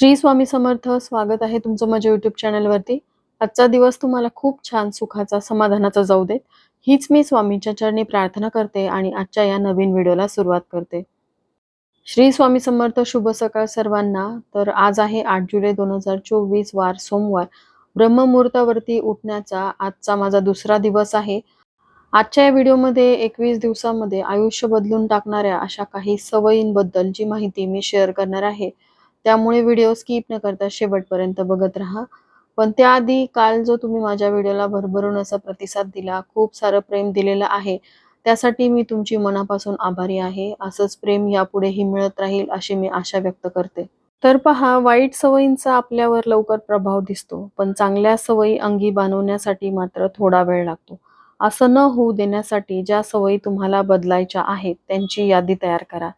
श्री स्वामी समर्थ स्वागत आहे तुमचं माझ्या युट्यूब चॅनलवरती आजचा दिवस तुम्हाला खूप छान सुखाचा समाधानाचा जाऊ देत. हीच मी स्वामींच्या चरणी प्रार्थना करते आणि आजच्या या नवीन व्हिडिओला सुरुवात करते. श्री स्वामी समर्थ शुभ सकाळ सर्वांना. तर आज आहे आठ जुलै दोन हजार चोवीस वार सोमवार. ब्रह्ममुहूर्तावरती उठण्याचा आजचा माझा दुसरा दिवस आहे. आजच्या या व्हिडिओमध्ये एकवीस दिवसामध्ये आयुष्य बदलून टाकणाऱ्या अशा काही सवयींबद्दल जी माहिती मी शेअर करणार आहे त्यामुळे व्हिडिओ स्किप न करता शेवटपर्यंत बघत राहा. पण त्याआधी काल जो तुम्ही माझ्या व्हिडिओला भरभरून असा प्रतिसाद दिला खूप सारं प्रेम दिलेलं आहे त्यासाठी मी तुमची मनापासून आभारी आहे. असंच प्रेम यापुढेही मिळत राहील अशी मी आशा व्यक्त करते. तर पहा वाईट सवयींचा आपल्यावर लवकर प्रभाव दिसतो पण चांगल्या सवयी अंगी बांधवण्यासाठी मात्र थोडा वेळ लागतो. असं न होऊ देण्यासाठी ज्या सवयी तुम्हाला बदलायच्या आहेत त्यांची यादी तयार करा.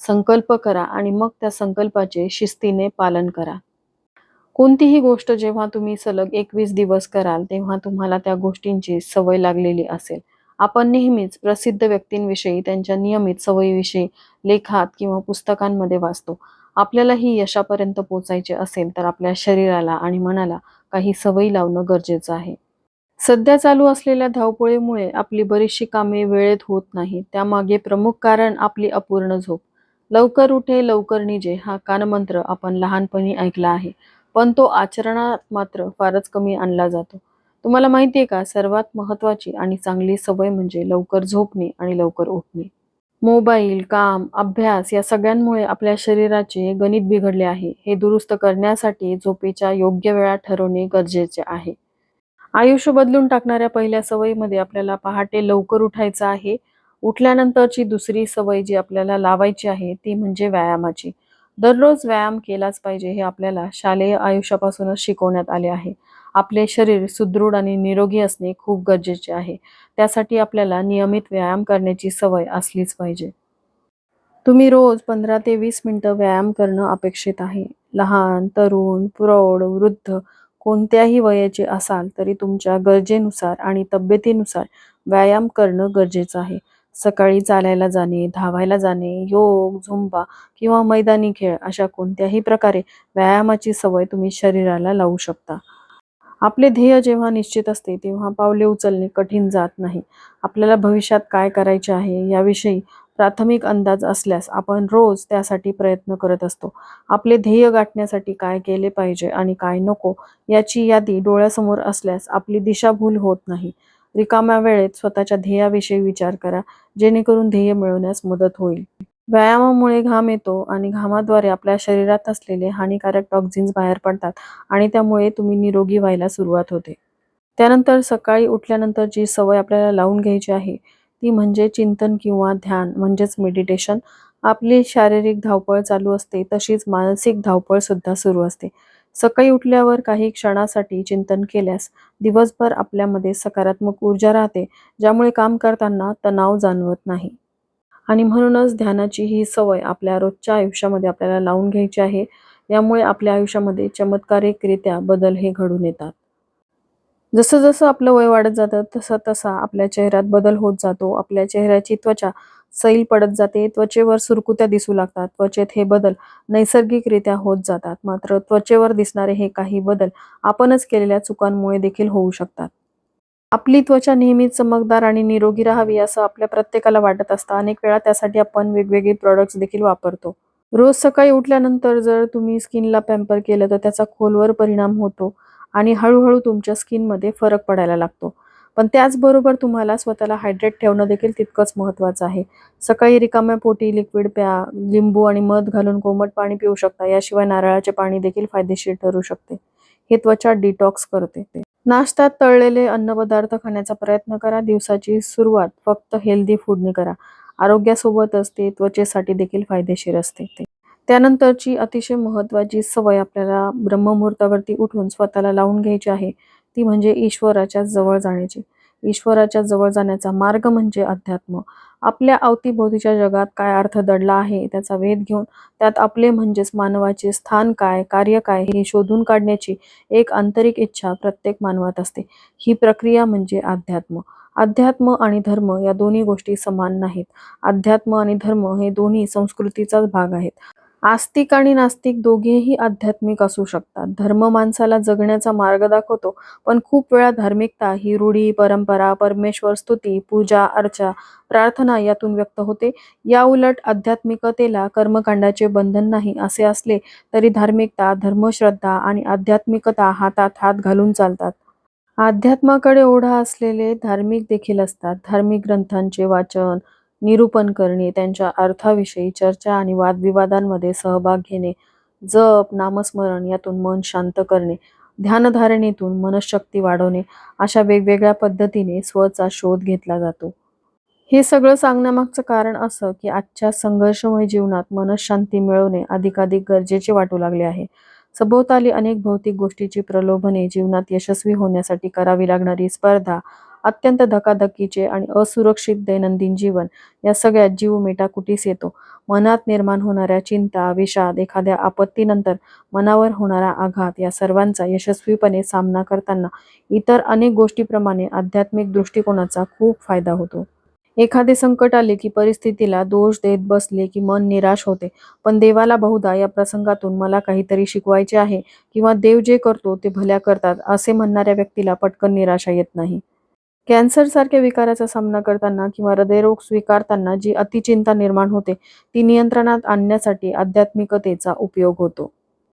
संकल्प करा आणि मग त्या संकल्पाचे शिस्तीने पालन करा. कोणतीही गोष्ट जेव्हा तुम्ही सलग एकवीस दिवस कराल तेव्हा तुम्हाला त्या गोष्टींची सवय लागलेली असेल. आपण नेहमीच प्रसिद्ध व्यक्तींविषयी त्यांच्या नियमित सवयीविषयी लेखात किंवा पुस्तकांमध्ये वाचतो. आपल्यालाही यशापर्यंत पोचायचे असेल तर आपल्या शरीराला आणि मनाला काही सवयी लावणं गरजेचं आहे. सध्या चालू असलेल्या धावपळीमुळे आपली बरीचशी कामे वेळेत होत नाही त्यामागे प्रमुख कारण आपली अपूर्ण झोप. लवकर उठे लवकर निजे हा कानमंत्र आपण लहानपणी ऐकला आहे. पण तो आचरणात मात्र फारच कमी आणला जातो. तुम्हाला माहिती आहे का सर्वात महत्वाची आणि चांगली सवय म्हणजे लवकर झोपणे आणि लवकर उठणे. मोबाईल काम अभ्यास या सगळ्यांमुळे आपल्या शरीराचे गणित बिघडले आहे. हे दुरुस्त करण्यासाठी झोपेच्या योग्य वेळा ठरवणे गरजेचे आहे. आयुष्य बदलून टाकणाऱ्या पहिल्या सवयीमध्ये आपल्याला पहाटे लवकर उठायचं आहे. उठल्यानंतरची दुसरी सवय जी आपल्याला लावायची आहे ती म्हणजे व्यायामाची. दररोज व्यायाम केलाच पाहिजे हे आपल्याला शालेय आयुष्यापासूनच शिकवण्यात आले आहे. आपले शरीर सुदृढ आणि निरोगी असणे खूप गरजेचे आहे. त्यासाठी आपल्याला नियमित व्यायाम करण्याची सवय असलीच पाहिजे. तुम्ही रोज पंधरा ते वीस मिनिटं व्यायाम करणं अपेक्षित आहे. लहान तरुण प्रौढ वृद्ध कोणत्याही वयाचे असाल तरी तुमच्या गरजेनुसार आणि तब्येतीनुसार व्यायाम करणं गरजेचं आहे. सकाळी चालायला जाणे धावायला जाणे योग झुंबा किंवा मैदानी खेळ अशा कोणत्याही प्रकारे व्यायामाची सवय तुम्ही शरीराला लावू शकता. आपले ध्येय जेव्हा निश्चित असते तेव्हा पावले उचलणे कठीण जात नाही. आपल्याला भविष्यात काय करायचे आहे याविषयी प्राथमिक अंदाज असल्यास आपण रोज त्यासाठी प्रयत्न करत असतो. आपले ध्येय गाठण्यासाठी काय केले पाहिजे आणि काय नको याची यादी डोळ्यासमोर असल्यास आपली दिशाभूल होत नाही. रिकाम्या वेळेत स्वतःच्या ध्येयाविषयी विचार करा जेणेकरून ध्येय मिळवण्यास मदत होईल. व्यायामामुळे घाम येतो आणि घामाद्वारे आपल्या शरीरात असलेले हानिकारक टॉक्झिन्स बाहेर पडतात आणि त्यामुळे तुम्ही निरोगी व्हायला सुरुवात होते. त्यानंतर सकाळी उठल्यानंतर जी सवय आपल्याला लावून घ्यायची आहे ती म्हणजे चिंतन किंवा ध्यान म्हणजेच मेडिटेशन आपली शारीरिक धावपळ चालू असते तशीच मानसिक धावपळ सुद्धा सुरू असते. सकाळी उठल्यावर काही क्षणासाठी चिंतन केल्यास दिवसभर आपल्यामध्ये सकारात्मक ऊर्जा राहते ज्यामुळे काम करताना तणाव जाणवत नाही. आणि म्हणूनच ध्यानाची ही सवय आपल्या रोजच्या आयुष्यामध्ये आपल्याला लावून घ्यायची आहे. यामुळे आपल्या आयुष्यामध्ये चमत्कारिकरित्या बदल हे घडून येतात. जसं जसं आपलं वय वाढत जातं तसं तसा आपल्या चेहऱ्यात बदल होत जातो. आपल्या चेहऱ्याची त्वचा सैल पडत जाते त्वचेवर सुरकुत्या दिसू लागतात त्वचेत हे बदल नैसर्गिकरित्या होत जातात मात्र त्वचेवर दिसणारे हे काही बदल आपणच केलेल्या चुकांमुळे देखील होऊ शकतात. आपली त्वचा नेहमीच चमकदार आणि निरोगी राहावी असं आपल्या प्रत्येकाला वाटत असतं. अनेक वेळा त्यासाठी आपण वेगवेगळे प्रॉडक्ट्स देखील वापरतो. रोज सकाळी उठल्यानंतर जर तुम्ही स्किनला पॅम्पर केलं तर त्याचा खोलवर परिणाम होतो आणि हळूहळू तुमच्या स्किनमध्ये फरक पडायला लागतो. पण त्याचबरोबर तुम्हाला स्वतःला हायड्रेट ठेवणं देखील तितकंच महत्त्वाचं आहे. सकाळी रिकाम्या पोटी लिक्विड प्या लिंबू आणि मध घालून कोमट पाणी पिऊ शकता. याशिवाय नारळाचे पाणी देखील फायदेशीर ठरू शकते. हे त्वचा डिटॉक्स करते नाश्त्यात तळलेले अन्नपदार्थ खाण्याचा प्रयत्न करा. दिवसाची सुरुवात फक्त हेल्दी फूडने करा. आरोग्यासोबतच ते त्वचेसाठी देखील फायदेशीर असते त्यानंतरची अतिशय महत्त्वाची सवय आपल्याला ब्रह्ममुहूर्तावरती उठून स्वतःला लावून घ्यायची आहे. ती म्हणजे ईश्वराच्या जवळ जाण्याची. ईश्वराच्या जवळ जाण्याचा मार्ग म्हणजे अध्यात्म. आपल्या अवतीभोवतीच्या जगात काय अर्थ दडला आहे त्याचा वेध घेऊन त्यात आपले म्हणजेच मानवाचे स्थान काय कार्य काय हे शोधून काढण्याची एक आंतरिक इच्छा प्रत्येक मानवात असते. ही प्रक्रिया म्हणजे अध्यात्म. अध्यात्म आणि धर्म या दोन्ही गोष्टी समान नाहीत. अध्यात्म आणि धर्म हे दोन्ही संस्कृतीचाच भाग आहेत. आस्तिक आणि नास्तिक दोघेही आध्यात्मिक असू शकतात. धर्म माणसाला जगण्याचा मार्ग दाखवतो पण खूप वेळा धार्मिकता ही रूढी परंपरा परमेश्वर स्तुती पूजा अर्चा प्रार्थना यातून व्यक्त होते. या उलट आध्यात्मिकतेला कर्मकांडाचे बंधन नाही असे असले तरी धार्मिकता धर्मश्रद्धा आणि आध्यात्मिकता हातात हात घालून चालतात. अध्यात्माकडे ओढा असलेले धार्मिक देखील असतात. धार्मिक ग्रंथांचे वाचन निरूपण करणे त्यांच्या अर्थाविषयी चर्चा आणि वादविवादांमध्ये सहभाग घेणे जप नामस्मरण यातून मन शांत करणे ध्यानधारणेतून मनशक्ती वाढवणे अशा वेगवेगळ्या पद्धतीने स्वचा शोध घेतला जातो. हे सगळं सांगण्यामागचं कारण असं की आजच्या संघर्षमय जीवनात मनशांती मिळवणे अधिकाधिक गरजेचे वाटू लागले आहे. सभोवताली अनेक भौतिक गोष्टीची प्रलोभने जीवनात यशस्वी होण्यासाठी करावी लागणारी स्पर्धा अत्यंत धकाधकीचे आणि असुरक्षित दैनंदिन जीवन या सगळ्यात जीव मेटाकुटीस येतो. मनात निर्माण होणाऱ्या चिंता विषाद एखाद्या आपत्तीनंतर मनावर होणारा आघात या सर्वांचा यशस्वीपणे सामना करताना इतर अनेक गोष्टीप्रमाणे आध्यात्मिक दृष्टिकोनाचा खूप फायदा होतो. एखादे संकट आले की परिस्थितीला दोष देत बसले की मन निराश होते. पण देवाला बहुधा या प्रसंगातून मला काहीतरी शिकवायचे आहे किंवा देव जे करतो ते भल्या करतात असे म्हणणाऱ्या व्यक्तीला पटकन निराशा येत नाही. कॅन्सरसारख्या विकाराचा सामना करताना किंवा हृदयरोग स्वीकारताना जी अतिचिंता निर्माण होते ती नियंत्रणात आणण्यासाठी आध्यात्मिकतेचा उपयोग होतो.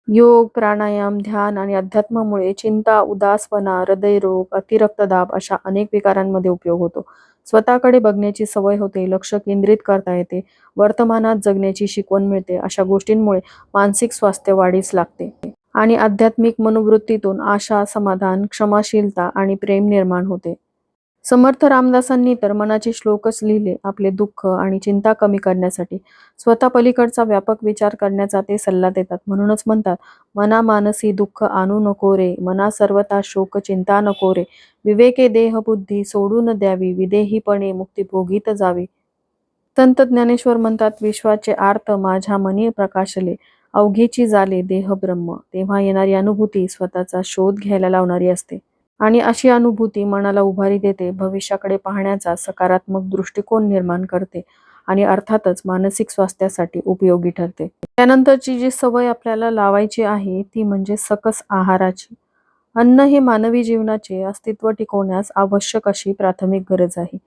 योग प्राणायाम ध्यान आणि अध्यात्मामुळे चिंता उदासपणा हृदयरोग अतिरक्तदाब अशा अनेक विकारांमध्ये उपयोग होतो. स्वतःकडे बघण्याची सवय होते लक्ष केंद्रित करता येते वर्तमानात जगण्याची शिकवण मिळते अशा गोष्टींमुळे मानसिक स्वास्थ्य वाढीस लागते. आणि आध्यात्मिक मनोवृत्तीतून आशा समाधान क्षमाशीलता आणि प्रेम निर्माण होते. समर्थ रामदासांनी तर मनाचे श्लोकच लिहिले आपले दुःख आणि चिंता कमी करण्यासाठी. स्वतः पलीकडचा व्यापक विचार करण्याचा ते सल्ला देतात. म्हणूनच म्हणतात मना मानसी दुःख आणू नको रे मना सर्वता शोक चिंता नको रे. विवेके देह बुद्धी सोडून द्यावी विदेहीपणे मुक्ती भोगीत जावी. संत ज्ञानेश्वर म्हणतात विश्वाचे आर्त माझ्या मनी प्रकाशले अवघेची जाले देह ब्रह्म. तेव्हा येणारी अनुभूती स्वतःचा शोध घ्यायला लावणारी असते. आणि अशी अनुभूती मनाला उभारी देते भविष्याकडे पाहण्याचा सकारात्मक दृष्टिकोन निर्माण करते आणि अर्थातच मानसिक स्वास्थ्यासाठी उपयोगी ठरते. त्यानंतरची जी सवय आपल्याला लावायची आहे ती म्हणजे सकस आहाराची. अन्न हे मानवी जीवनाचे अस्तित्व टिकवण्यास आवश्यक अशी प्राथमिक गरज आहे.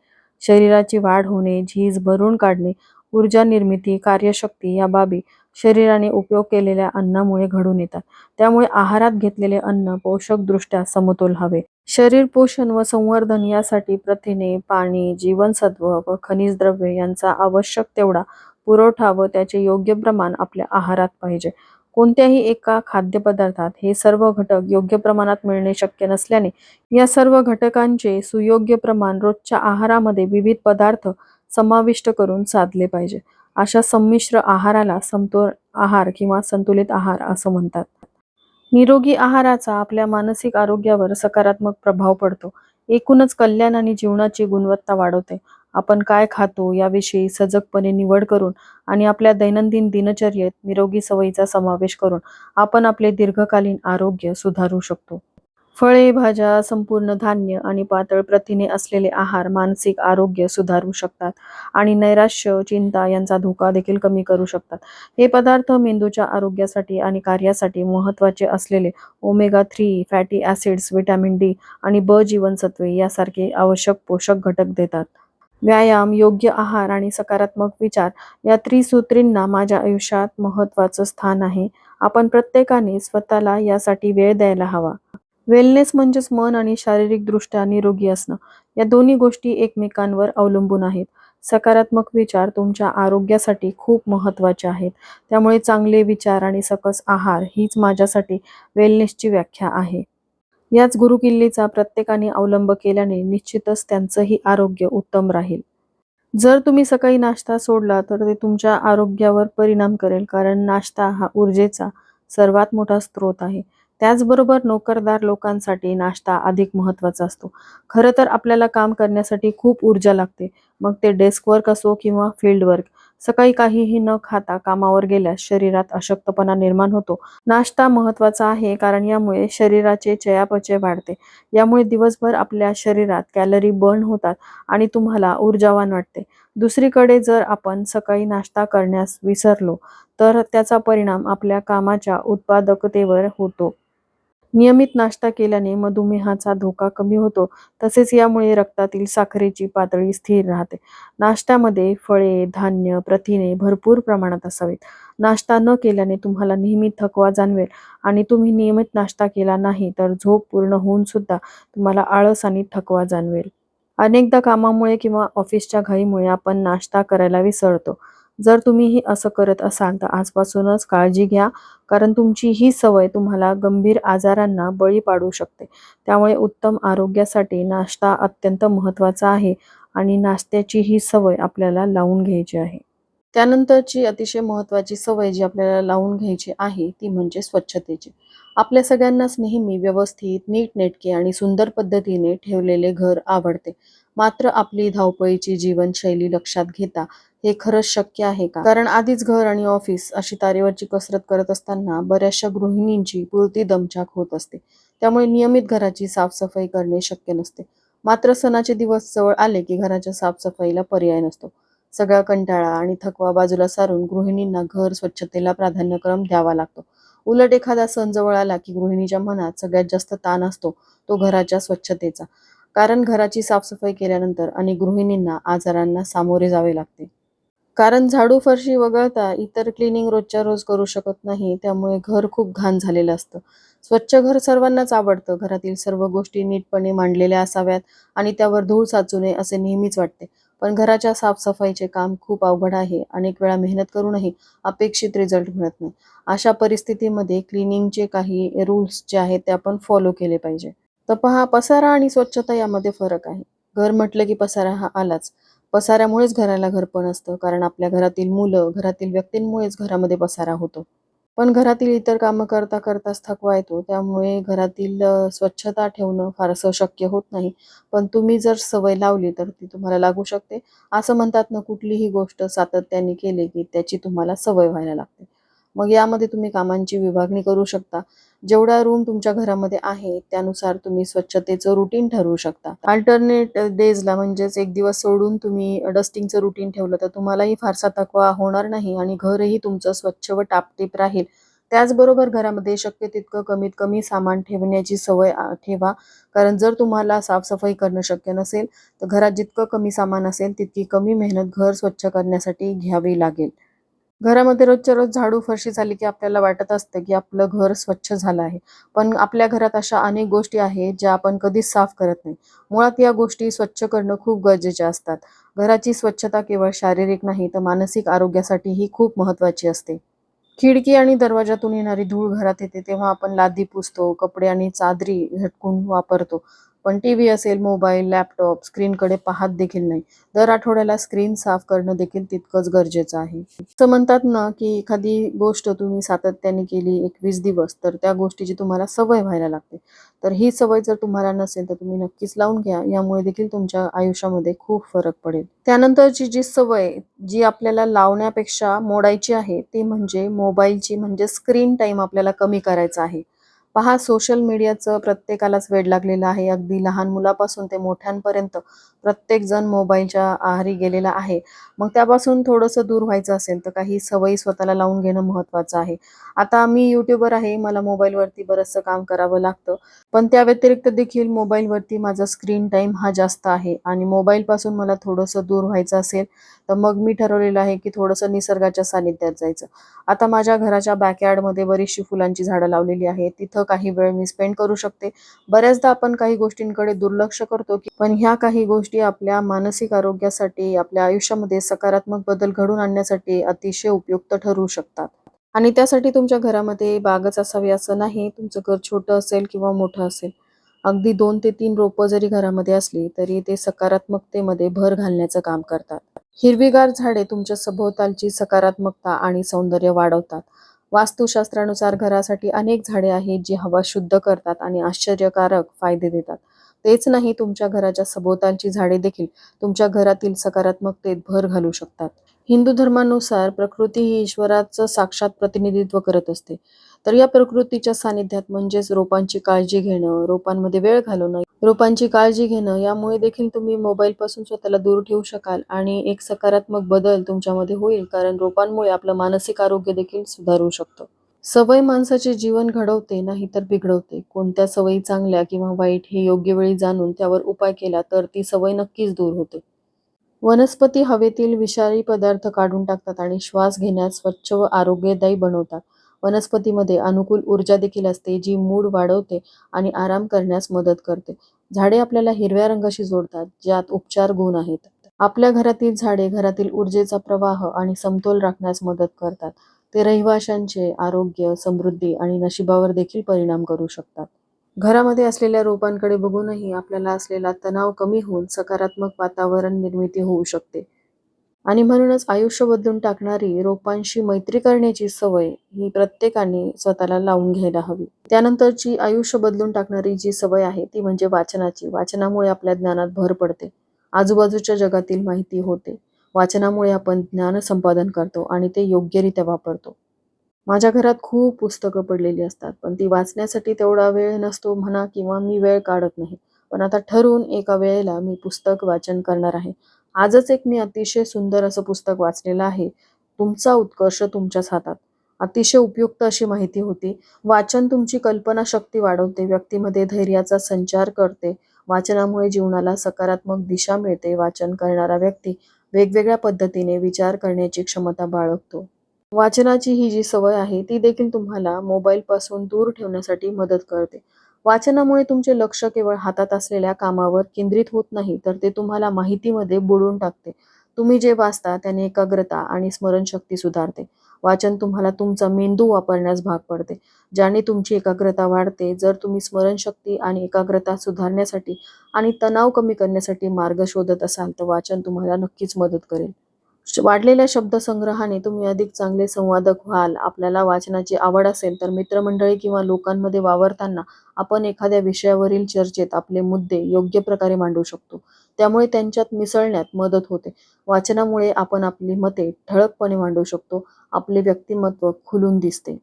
शरीराची वाढ होणे झीज भरून काढणे ऊर्जा निर्मिती कार्यशक्ती या बाबी शरीराने उपयोग केलेल्या अन्नामुळे घडून येतात. त्यामुळे आहारात घेतलेले अन्न पोषकदृष्ट्या समतोल हवे. शरीर पोषण व संवर्धन यासाठी प्रथिने पाणी जीवनसत्व व खनिज द्रव्ये यांचा आवश्यक तेवढा पुरवठा व त्याचे योग्य प्रमाण आपल्या आहारात पाहिजे. कोणत्याही एका खाद्यपदार्थात हे सर्व घटक योग्य प्रमाणात मिळणे शक्य नसल्याने या सर्व घटकांचे सुयोग्य प्रमाण रोजच्या आहारामध्ये विविध पदार्थ समाविष्ट करून साधले पाहिजे. अशा संमिश्र आहाराला समतोल आहार किंवा संतुलित आहार असं म्हणतात. निरोगी आहाराचा आपल्या मानसिक आरोग्यावर सकारात्मक प्रभाव पडतो. एकूणच कल्याण आणि जीवनाची गुणवत्ता वाढवते. आपण काय खातो याविषयी सजगपणे निवड करून आणि आपल्या दैनंदिन दिनचर्येत निरोगी सवयीचा समावेश करून आपण आपले दीर्घकालीन आरोग्य सुधारू शकतो. फळे भाज्या संपूर्ण धान्य आणि पातळ प्रथिने असलेले आहार मानसिक आरोग्य सुधारू शकतात आणि नैराश्य चिंता यांचा धोका देखील कमी करू शकतात. हे पदार्थ मेंदूच्या आरोग्यासाठी आणि कार्यासाठी महत्त्वाचे असलेले omega three fatty acids vitamin D आणि ब जीवनसत्वे यासारखे आवश्यक पोषक घटक देतात. व्यायाम योग्य आहार आणि सकारात्मक विचार या त्रिसूत्रींना माझ्या आयुष्यात महत्त्वाचं स्थान आहे. आपण प्रत्येकाने स्वतःला यासाठी वेळ द्यायला हवा. वेलनेस म्हणजेच मन आणि शारीरिकदृष्ट्या निरोगी असणं. या दोन्ही गोष्टी एकमेकांवर अवलंबून आहेत. सकारात्मक विचार तुमच्या आरोग्यासाठी खूप महत्त्वाचे आहेत. त्यामुळे चांगले विचार आणि सकस आहार हीच माझ्यासाठी वेलनेसची व्याख्या आहे. याच गुरुकिल्लीचा प्रत्येकाने अवलंब केल्याने निश्चितच त्यांचंही आरोग्य उत्तम राहील. जर तुम्ही सकाळी नाश्ता सोडला तर ते तुमच्या आरोग्यावर परिणाम करेल कारण नाश्ता हा ऊर्जेचा सर्वात मोठा स्रोत आहे. त्याचबरोबर नोकरदार लोकांसाठी नाश्ता अधिक महत्त्वाचा असतो. खरं तर आपल्याला काम करण्यासाठी खूप ऊर्जा लागते. मग ते डेस्क वर्क असो किंवा फील्ड वर्क सकाळी काहीही न खाता कामावर गेल्यास शरीरात अशक्तपणा निर्माण होतो. नाश्ता महत्त्वाचा आहे कारण यामुळे शरीराचे चयापचय वाढते. यामुळे दिवसभर आपल्या शरीरात कॅलरी बर्न होतात आणि तुम्हाला ऊर्जावान वाटते. दुसरीकडे जर आपण सकाळी नाश्ता करण्यास विसरलो तर त्याचा परिणाम आपल्या कामाच्या उत्पादकतेवर होतो. नियमित नाश्ता केल्याने मधुमेहाचा धोका कमी होतो. तसेच यामुळे रक्तातील साखरेची पातळी स्थिर राहते. नाश्त्यामध्ये फळे धान्य प्रथिने भरपूर प्रमाणात असावीत. नाश्ता न केल्याने तुम्हाला नेहमी थकवा जाणवेल आणि तुम्ही नियमित नाश्ता केला नाही तर झोप पूर्ण होऊन सुद्धा तुम्हाला आळस आणि थकवा जाणवेल. अनेकदा कामामुळे किंवा ऑफिसच्या घाईमुळे आपण नाश्ता करायला विसरतो. जर तुम्हीही असं करत असाल तर आजपासूनच काळजी घ्या. कारण तुमची ही सवय तुम्हाला गंभीर आजारांना बळी पाडू शकते. त्यामुळे उत्तम आरोग्यासाठी नाश्ता अत्यंत महत्त्वाचा आहे आणि नाश्त्याची ही सवय आपल्याला लावून घ्यायची आहे. त्यानंतरची अतिशय महत्त्वाची सवय जी आपल्याला लावून घ्यायची आहे ती म्हणजे स्वच्छतेची. आपल्या सगळ्यांनाच नेहमी व्यवस्थित नीटनेटके आणि सुंदर पद्धतीने ठेवलेले घर आवडते. मात्र आपली धावपळीची जीवनशैली लक्षात घेता हे खरंच शक्य आहे का? कारण आधीच घर आणि ऑफिस अशी तारेवरची कसरत करत असताना बऱ्याचशा गृहिणींची पुरती दमछाक होत असते. त्यामुळे नियमित घराची साफसफाई करणे शक्य नसते. मात्र सणाचे दिवस जवळ आले की घराच्या साफसफाईला पर्याय नसतो. सगळा कंटाळा आणि थकवा बाजूला सारून गृहिणींना घर स्वच्छतेला प्राधान्यक्रम द्यावा लागतो. उलट एखादा सण जवळ आला की गृहिणीच्या मनात सगळ्यात जास्त ताण असतो तो घराच्या स्वच्छतेचा. कारण घराची साफसफाई केल्यानंतर अनेक गृहिणींना आजारांना सामोरे जावे लागते. कारण झाडू फरशी वगळता इतर क्लिनिंग रोजच्या रोज करू शकत नाही त्यामुळे घर खूप घाण झालेलं असतं. स्वच्छ घर सर्वांनाच आवडतं. घरातील सर्व गोष्टी नीटपणे मांडलेल्या असाव्यात आणि त्यावर धूळ साचू नये असे नेहमीच वाटते. पण घराच्या साफसफाईचे काम खूप अवघड आहे. अनेक वेळा मेहनत करूनही अपेक्षित रिझल्ट मिळत नाही. अशा परिस्थितीमध्ये क्लिनिंगचे काही रूल्स जे आहेत ते आपण फॉलो केले पाहिजे. तर पहा पसारा आणि स्वच्छता यामध्ये फरक आहे. घर म्हटलं की पसारा हा आलाच. पसाऱ्यामुळेच घराला घरपण असतं कारण आपल्या घरातील मुलं घरातील व्यक्तींमुळेच घरामध्ये पसारा होतो. पण घरातील इतर कामं करता करताच थकवा येतो त्यामुळे घरातील स्वच्छता ठेवणं फारसं शक्य होत नाही. पण तुम्ही जर सवय लावली तर ती तुम्हाला लागू शकते. असं म्हणतात ना कुठलीही गोष्ट सातत्याने केली की त्याची तुम्हाला सवय व्हायला लागते. मग यामध्ये तुम्ही कामांची विभागणी करू शकता. जेवढा रूम तुमच्या घरामध्ये आहे त्यानुसार तुम्ही स्वच्छतेचं रुटीन ठरवू शकता. अल्टरनेट डेजला म्हणजेच एक दिवस सोडून तुम्ही डस्टिंगचं रुटीन ठेवलं तर तुम्हालाही फारसा थकवा होणार नाही आणि घरही तुमचं स्वच्छ व टापटीप राहील. त्याचबरोबर घरामध्ये शक्य तितकं कमीत कमी सामान ठेवण्याची सवय ठेवा. कारण जर तुम्हाला साफसफाई करणं शक्य नसेल तर घरात जितकं कमी सामान असेल तितकी कमी मेहनत घर स्वच्छ करण्यासाठी घ्यावी लागेल. घरामध्ये रोजच्या रोज झाडू फरशी झाली की आपल्याला वाटत असतं की आपलं घर स्वच्छ झालं आहे. पण आपल्या घरात अशा अनेक गोष्टी आहेत ज्या आपण कधीच साफ करत नाही. मुळात या गोष्टी स्वच्छ करणं खूप गरजेच्या असतात. घराची स्वच्छता केवळ शारीरिक नाही तर मानसिक आरोग्यासाठीही खूप महत्त्वाची असते. खिडकी आणि दरवाजातून येणारी धूळ घरात येते तेव्हा आपण लादी पुसतो कपडे आणि चादरी झटकून वापरतो. पण टी व्ही असेल मोबाईल लॅपटॉप स्क्रीनकडे पाहत देखील नाही. दर आठवड्याला स्क्रीन साफ करणं देखील तितकंच गरजेचं आहे. असं म्हणतात ना की एखादी गोष्ट तुम्ही सातत्याने केली एकवीस दिवस तर त्या गोष्टीची तुम्हाला सवय व्हायला लागते. तर ही सवय जर तुम्हाला नसेल तर तुम्ही नक्कीच लावून घ्या. यामुळे देखील तुमच्या आयुष्यामध्ये खूप फरक पडेल. त्यानंतरची जी सवय जी आपल्याला लावण्यापेक्षा मोडायची आहे ती म्हणजे मोबाईलची म्हणजे स्क्रीन टाईम आपल्याला कमी करायचा आहे. पहा सोशल मीडियाचं प्रत्येकालाच वेड लागलेलं आहे. अगदी लहान मुलापासून ते मोठ्यांपर्यंत प्रत्येकजण मोबाईलच्या आहारी गेलेला आहे. मग त्यापासून थोडंसं दूर व्हायचं असेल तर काही सवयी स्वतःला लावून घेणं महत्त्वाचं आहे. आता मी यूट्यूबर आहे मला मोबाईलवरती बरंचसं काम करावं लागतं. पण त्या व्यतिरिक्त देखील मोबाईलवरती माझा स्क्रीन टाईम हा जास्त आहे. आणि मोबाईलपासून मला थोडंसं दूर व्हायचं असेल तर मग मी ठरवलेलं आहे की थोडंसं निसर्गाच्या सानिध्यात जायचं. आता माझ्या घराच्या बॅकयार्डमध्ये बरीचशी फुलांची झाडं लावलेली आहेत. तिथं काही वेळ मी स्पेंड करू शकते. बऱ्याचदा आपण काही गोष्टींकडे दुर्लक्ष करतो की पण ह्या काही गोष्टी आपल्या मानसिक आरोग्यासाठी आपल्या आयुष्यामध्ये सकारात्मक बदल घडून आणण्यासाठी अतिशय उपयुक्त ठरू शकतात. आणि त्यासाठी तुमच्या घरामध्ये बागच असावी असं नाही. तुमचं घर छोटं असेल किंवा मोठं असेल. अगदी दोन ते तीन रोपं जरी घरामध्ये असली तरी ते सकारात्मकतेमध्ये भर घालण्याचं काम करतात. हिरवीगार झाडे तुमच्या सभोवतालची सकारात्मकता आणि सौंदर्य वाढवतात. वास्तुशास्त्रानुसार घरासाठी अनेक झाडे आहेत जी हवा शुद्ध करतात आणि आश्चर्यकारक फायदे देतात. तेच नाही तुमच्या घराच्या सभोवतालची झाडे देखील तुमच्या घरातील सकारात्मकतेत भर घालू शकतात. हिंदू धर्मानुसार प्रकृती ही ईश्वराचं साक्षात प्रतिनिधित्व करत असते. तर या प्रकृतीच्या सानिध्यात म्हणजेच रोपांची काळजी घेणं रोपांमध्ये वेळ घालवणं रोपांची काळजी घेणं यामुळे देखील तुम्ही मोबाईल पासून स्वतःला दूर ठेवू शकाल आणि एक सकारात्मक बदल तुमच्यामध्ये होईल कारण रोपांमुळे आपलं मानसिक आरोग्य देखील सुधारू शकतं. सवय माणसाचे जीवन घडवते नाही तर बिघडवते. कोणत्या सवयी चांगल्या किंवा वाईट हे योग्य वेळी जाणून त्यावर उपाय केला तर ती सवय नक्कीच दूर होते. वनस्पती हवेतील विषारी पदार्थ काढून टाकतात आणि श्वास घेण्यास स्वच्छ व आरोग्यदायी बनवतात. वनस्पतीमध्ये अनुकूल ऊर्जा देखील असते जी मूड वाढवते आणि आराम करण्यास मदत करते. झाडे आपल्याला हिरव्या रंगाशी जोडतात ज्यात उपचार गुण आहेत. आपल्या घरातील झाडे घरातील ऊर्जेचा प्रवाह आणि समतोल राखण्यास मदत करतात. ते रहिवाशांचे आरोग्य समृद्धी आणि नशिबावर देखील परिणाम करू शकतात. घरामध्ये असलेल्या रोपांकडे बघूनही आपल्याला असलेला तणाव कमी होऊन सकारात्मक वातावरण निर्मिती होऊ शकते. आणि म्हणूनच आयुष्य बदलून टाकणारी रोपांशी मैत्री करण्याची सवय ही प्रत्येकाने स्वतःला लावून घ्यायला हवी. त्यानंतरची आयुष्य बदलून टाकणारी जी सवय आहे ती म्हणजे वाचनाची. वाचनामुळे आपल्या ज्ञानात भर पडते. आजूबाजूच्या जगातील माहिती होते. वाचनामुळे आपण ज्ञान संपादन करतो आणि ते योग्यरित्या वापरतो. माझ्या घरात खूप पुस्तकं पडलेली असतात पण ती वाचण्यासाठी तेवढा वेळ नसतो म्हणा किंवा मी वेळ काढत नाही. पण आता ठरवून एका वेळेला मी पुस्तक वाचन करणार आहे. आजच एक मी अतिशय सुंदर असं पुस्तक वाचलेलं आहे. तुमचा उत्कर्ष तुमच्याच हातात. अतिशय उपयुक्त अशी माहिती होती. वाचन तुमची कल्पनाशक्ती वाढवते व्यक्तीमध्ये धैर्याचा संचार करते वाचनामुळे जीवनाला सकारात्मक दिशा मिळते. वाचन करणारा व्यक्ती वेगवेगळ्या पद्धतीने विचार करण्याची क्षमता बाळगतो. वाचनाची ही जी सवय आहे ती देखील तुम्हाला मोबाईल पासून दूर ठेवण्यासाठी मदत करते. वाचनामुळे तुमचे लक्ष केवळ हातात असलेल्या कामावर केंद्रित होत नाही तर ते तुम्हाला माहितीमध्ये बुडून टाकते. तुम्ही जे वाचता त्याने एकाग्रता आणि स्मरणशक्ती सुधारते. वाचन तुम्हाला तुमचा मेंदू वापरण्यास भाग पडते ज्याने तुमची एकाग्रता वाढते. जर तुम्ही स्मरणशक्ती आणि एकाग्रता सुधारण्यासाठी आणि तणाव कमी करण्यासाठी मार्ग शोधत असाल तर वाचन तुम्हाला नक्कीच मदत करेल. वाढलेल्या शब्दसंग्रहाने तुम्ही अधिक चांगले संवादक व्हाल आपल्याला वाचनाची आवड असेल तर मित्रमंडळी किंवा लोकांमध्ये वावरताना आपण एखाद्या विषयावरील चर्चेत आपले मुद्दे योग्य प्रकारे मांडू शकतो. त्यामुळे त्यांच्यात मिसळण्यात मदत होते. वाचनामुळे आपण आपली मते ठळकपणे मांडू शकतो. आपले व्यक्तिमत्व खुलून दिसते.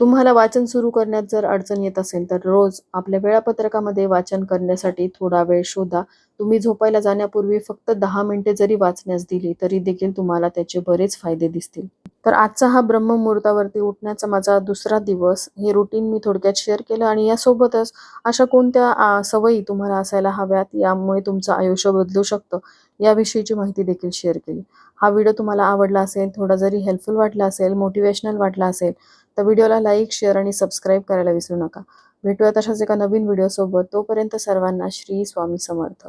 तुम्हाला वाचन सुरू करण्यात जर अडचण येत असेल तर रोज आपल्या वेळापत्रकामध्ये वाचन करण्यासाठी थोडा वेळ शोधा. तुम्ही झोपायला जाण्यापूर्वी फक्त दहा मिनिटे जरी वाचण्यास दिली तरी देखील तुम्हाला त्याचे बरेच फायदे दिसतील. तर आजचा हा ब्रह्ममुहूर्तावरती उठण्याचा माझा दुसरा दिवस. हे रुटीन मी थोडक्यात शेअर केलं आणि यासोबतच अशा कोणत्या सवयी तुम्हाला असायला हव्यात यामुळे तुमचं आयुष्य बदलू शकतं याविषयीची माहिती देखील शेअर केली. हा व्हिडिओ तुम्हाला आवडला असेल थोडा जरी हेल्पफुल वाटला असेल मोटिवेशनल वाटला असेल तर व्हिडिओला लाईक शेअर आणि सबस्क्राईब करायला विसरू नका. भेटूया तशाच एका नवीन व्हिडिओसोबत. तोपर्यंत सर्वांना श्री स्वामी समर्थ.